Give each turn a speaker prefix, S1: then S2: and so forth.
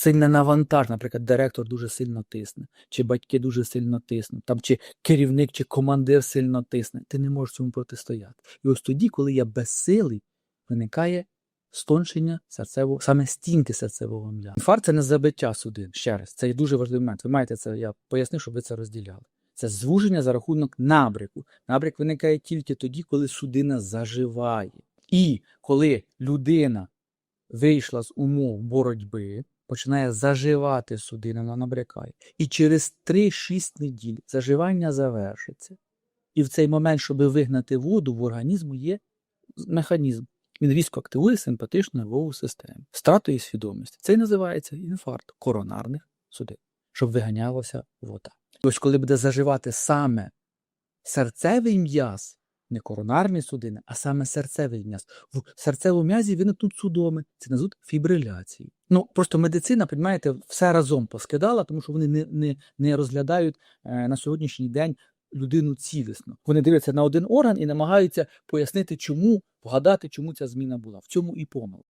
S1: сильне навантаж, наприклад, директор дуже сильно тисне, чи батьки дуже сильно тиснуть, там, чи керівник, чи командир сильно тисне, ти не можеш цьому протистояти. І ось тоді, коли я безсилий, виникає стоншення серцевого, саме стінки серцевого м'яза. Інфаркт – це не забиття судин. Ще раз, це є дуже важливий момент. Ви маєте це, я пояснив, щоб ви це розділяли. Це звуження за рахунок набряку. Набряк виникає тільки тоді, коли судина заживає. І коли людина вийшла з умов боротьби, починає заживати судина, вона набрякає. І через 3-6 неділь заживання завершиться. І в цей момент, щоб вигнати воду, в організму є механізм. Він різко активує симпатичну нервову систему, стратою свідомості. Це і називається інфаркт коронарних судин, щоб виганялася вода. Ось коли буде заживати саме серцевий м'яз, не коронарні судини, а саме серцевий м'яз. В серцевому м'язі виникнуть судоми, це називають фібриляції. Ну, просто медицина, розумієте, все разом поскидала, тому що вони не, не, не розглядають е, на сьогоднішній день людину цілісно. Вони дивляться на один орган і намагаються пояснити, чому, вгадати, чому ця зміна була. В цьому і помилка.